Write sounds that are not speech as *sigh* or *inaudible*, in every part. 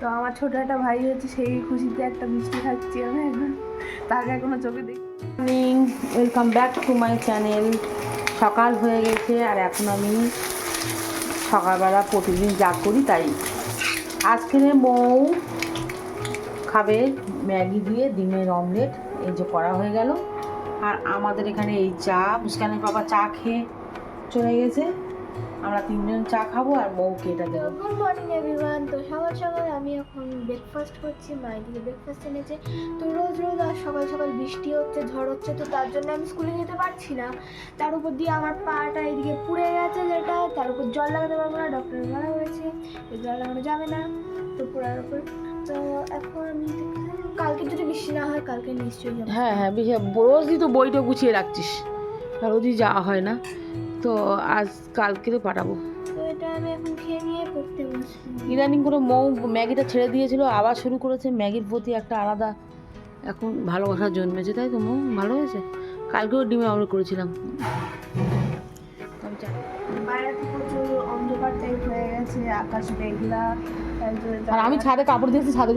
তো আমার ছোট একটা ভাই হচ্ছে, সেই খুশিতে একটা মিষ্টি খাচ্ছি আমি এখন। তাকে এখনও চোখে দেখি। Welcome back to my channel সকাল হয়ে গেছে আর এখন আমি সকালবেলা প্রতিদিন যা করি তাই। আজকে বউ খাবে ম্যাগি দিয়ে ডিমের অমলেট, এই যে করা হয়ে গেল। আর আমাদের এখানে এই চা, মুস্কানের বাবা চা খেয়ে চলে গেছে। আমরা তিনজন চা খাব আর বউকে এটা দেবো। গুড মর্নিং এভরিওয়ান তো সকাল সকাল আমি এখন ব্রেকফাস্ট করছি মা এদিকে ব্রেকফাস্ট এনেছে। তো রোজ রোজ আর সকাল সকাল বৃষ্টি হচ্ছে ঝড় হচ্ছে তো তার জন্য আমি স্কুলে যেতে পারছি না। তার উপর দিয়ে আমার পাটা এদিকে পুড়ে গেছে যেটা তার উপর জল লাগাতে পারব না ডক্টর মানা হয়েছে জল লাগানো যাবে না তো পুরার উপর। তো এখন আমি কালকে যদি বৃষ্টি না হয় কালকে নিশ্চয়ই হ্যাঁ হ্যাঁ রোজই তো বইটা গুছিয়ে রাখছিস। আর রোজই যাওয়া হয় না। তো আজ কালকে তো পাঠাবো। ইদানিং করে মৌ ম্যাগিটা ছেড়ে দিয়েছিল আবার শুরু করেছে। ম্যাগির প্রতি একটা আলাদা এখন ভালোবাসা জন্মেছে তাই তো মৌ? ভালো হয়েছে? কালকেও ডিমে অমলেট করেছিলাম। আর আমি ছাদে কাপড় দিয়েছি ছাদে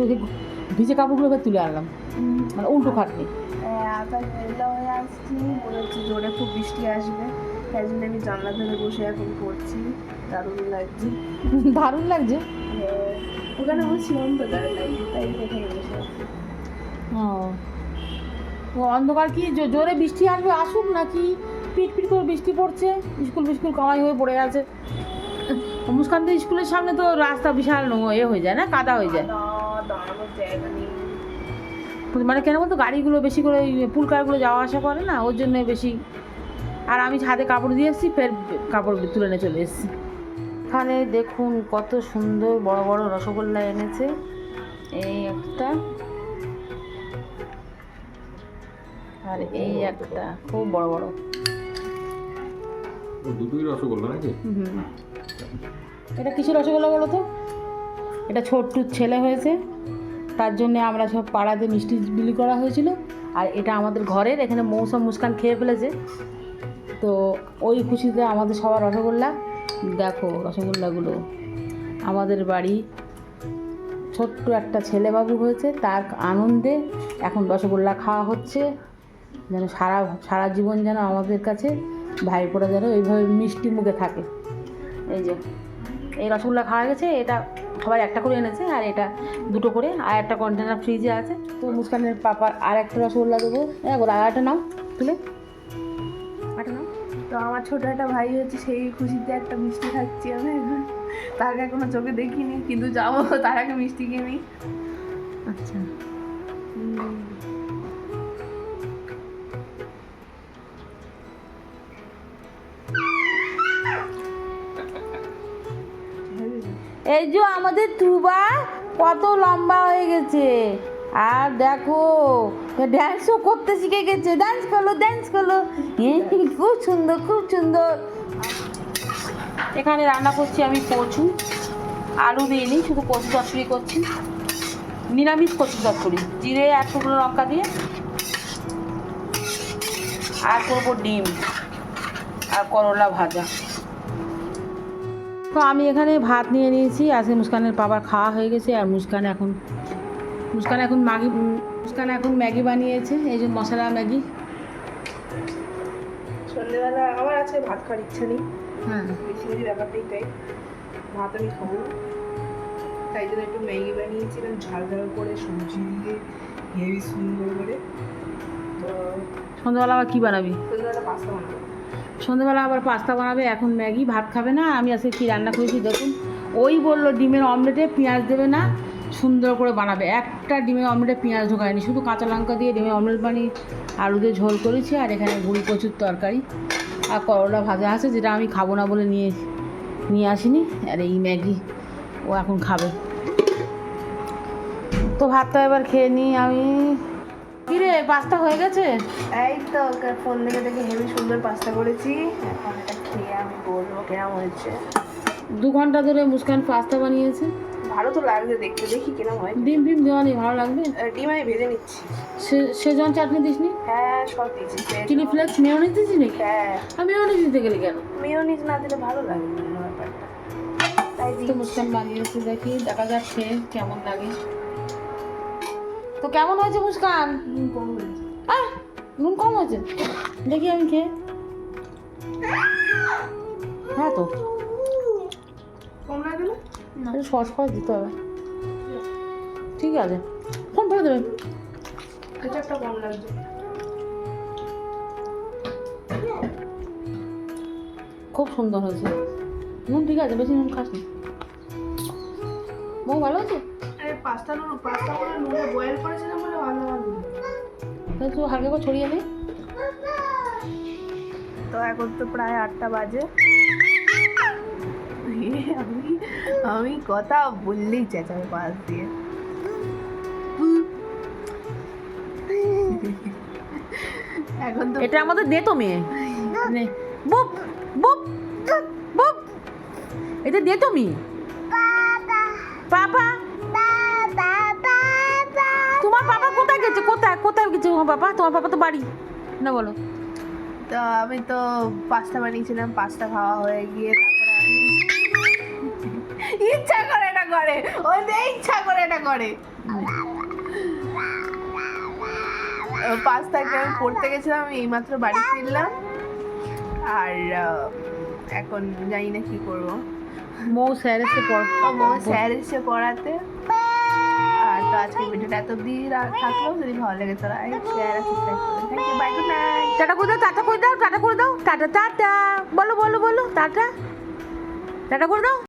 ভিজে কাপড়গুলো তুলে আনলাম। মানে উল্টো খাটনি। হ্যাঁ, আকাশ মেঘলা হয়ে আসছি মনে হচ্ছে জোরে খুব বৃষ্টি আসবে। তাই জন্য আমি জানলা ধরে বসে এখন পড়ছি। দারুণ লাগছে। *laughs* দারুণ লাগছে? হ্যাঁ, ওখানে বসছি অন্ধকার লাগছে তাই বসে ও। ও অন্ধকার কি জোরে বৃষ্টি আসবে আসুক নাকি? পিট পিট করে বৃষ্টি পড়ছে স্কুল ফিস্কুল কামাই হয়ে পড়ে আছে মুস্কান তো স্কুলের সামনে তো রাস্তা বিশাল নো- এ হয়ে যায় না কাদা হয়ে যায়। মানে কেন বলতো গাড়িগুলো বেশি করে পুলকারগুলো যাওয়া আসা করে না ওর জন্য বেশি আর আমি ছাদে কাপড় দিয়ে এসেছি ফের কাপড় তুলে নিয়ে চলে এসেছি। এখানে দেখুন কত সুন্দর বড় বড় রসগোল্লা এনেছে। এই একটা। আর এই একটা খুব বড় বড়। দুটোই রসগোল্লা নাকি? এটা কিসের রসগোল্লা বলো তো? এটা ছোট্টুর ছেলে হয়েছে। তার জন্য আমরা সব পাড়াতে মিষ্টি বিলি করা হয়েছিল। আর এটা আমাদের ঘরের এখানে মৌসুম মুস্কান খেয়ে ফেলেছে। তো ওই খুশিতে আমাদের সবার রসগোল্লা। দেখো রসগোল্লাগুলো। আমাদের বাড়ি ছোট্ট একটা ছেলেবাবু হয়েছে, তার আনন্দে এখন রসগোল্লা খাওয়া হচ্ছে। যেন সারা সারা জীবন যেন আমাদের কাছে ভাইপোরা যেন এইভাবে মিষ্টি মুখে থাকে। এই যে, এই রসগোল্লা খাওয়া গেছে, এটা সবাই একটা করে এনেছে, আর এটা দুটো করে, আর একটা কন্টেনার ফ্রিজে আছে। তো মুস্কানের পাপার আর একটা রসগোল্লা দেবো। হ্যাঁ ওরা আর একটা নাও, তুলে। আমার ছোট একটা ভাই হচ্ছে সেই খুশিতে একটা মিষ্টি খাচ্ছি আমি। এখন তাকে এখনও চোখে দেখিনি কিন্তু যাব তার আগে মিষ্টি কিনি আচ্ছা। এই যে আমাদের তুবা কত লম্বা হয়ে গেছে। আর দেখো ড্যান্সও করতে শিখে গেছে। ডান্স করল ড্যান্স করল। খুব সুন্দর খুব সুন্দর। এখানে রান্না করছি আমি কচু, আলু দিইনি শুধু কচু চচ্চড়ি করছি। নিরামিষ কচু চচ্চড়ি, জিরে এক টুকরো লঙ্কা দিয়ে। আর করব ডিম আর করলা ভাজা। তো আমি এখানে ভাত নিয়ে নিয়েছি, আজকে মুস্কানের বাবার খাওয়া হয়ে গেছে, আর মুস্কান এখন মুস্কান এখন ম্যাগি মুস্কান এখন ম্যাগি বানিয়েছে এই যে মশলা ম্যাগি। সন্ধ্যেবেলা আমার আছে ভাত খাওয়ার ইচ্ছা নেই। হ্যাঁ। বেশি ব্যাপারটাই তাই। ভাত আমি খাব। তাই জন্য একটু ম্যাগি বানিয়েছিলাম ঝাল ঝাল করে সবজি দিয়ে হেভি সুন্দর করে। তো সন্ধ্যাবেলা আবার কী বানাবি? সন্ধ্যেবেলা পাস্তা বানাবো। সন্ধ্যাবেলা আবার পাস্তা বানাবে এখন ম্যাগি ভাত খাবে না। আমি আজকে কী রান্না করেছি দেখুন। ওই বলল ডিমের অমলেটে পেঁয়াজ দেবে না। সুন্দর করে বানাবে। একটা ডিমের অমলেটে পেঁয়াজ ঢোকায়নি শুধু কাঁচা লঙ্কা দিয়ে ডিমের অমলেট বানিয়ে আলু দিয়ে ঝোল করেছি আর এখানে গুড়ি কচুর তরকারি আর করলা ভাজা আছে যেটা আমি খাব না বলে নিয়ে নিয়ে আসিনি। আর এই ম্যাগি ও এখন খাবে। তো ভাতটা এবার খেয়ে নিই আমি। কিরে পাস্তা হয়ে গেছে? এই তো ফোন দেখে দেখে হেভি সুন্দর পাস্তা করেছি। এখন এটা খেয়ে আমি বলব কেমন হয়েছে? দু ঘণ্টা ধরে মুস্কান পাস্তা বানিয়েছে। ভালো তো লাগছে দেখতে দেখি কিরম হয়। ডিম ফিম দেওয়া নেই ভালো লাগবে? ডিম আমি ভেজে নিচ্ছি। সেজন চাটনি দিসনি? হ্যাঁ সব দিয়েছি চিলি ফ্লেক্স মেয়নিজ দিস নাকি? হ্যাঁ। আমি মেয়নিজ দিতে গেলি কেন? মেয়োনিজ না দিলে ভালো লাগে না ব্যাপারটা। তাই তো বানিয়েছে দেখি দেখা যাক খেয়ে কেমন লাগে। তো কেমন হয়েছে মুস্কান? কম আহ নুন কম হয়েছে? দেখি আমি খেয়ে। হ্যাঁ তো। কম না? একটু সস ফস দিতে হবে। ঠিক। আছে। ফোন ফেলে দেবে। কেচাপটা কম লাগছে খুব সুন্দর হয়েছে। নুন ঠিক আছে বেশি নুন খাস না বউ ভালো আছে? আরে পাস্তা নুন পাস্তা করে নুনে বয়েল করেছিলাম বলে ভালো ভালো তাহলে হালকা করে ছড়িয়ে নে তো এখন তো প্রায় আটটা বাজে। আমি আমি কথা বললেই চেঁচাবে পাশ দিয়ে। এখন তো এটা আমাদের দে তো মেয়ে। বুপ বুপ বুপ। এটা দে তো মেয়ে। পাপা। তোমার পাপা কোথায় গেছে? কোথায় কোথায় গেছে তোমার পাপা? তোমার পাপা তো বাড়ি। না বলো। তো আমি তো পাস্তা বানিয়েছিলাম পাস্তা খাওয়া হয়ে গিয়ে ইচ্ছা করে এটা করে। ও ইচ্ছা করে এটা করে। পাঁচ পাস্তাকে আমি পড়তে গেছিলাম আমি এইমাত্র বাড়ি ফিরলাম। আর এখন জানি না কি করব। মৌ স্যার এসে মা স্যার এসে পড়াতে। আর তো আজকে ভিডিওটা এত রা- থাকল যদি ভালো লাগে তারা শেয়ার আর সাবস্ক্রাইব করবেন thank you bye good night tata করে দাও টাটা করে দাও টাটা করে দাও টাটা টাটা। বলো বলো বলো টাটা। টাটা করে দাও।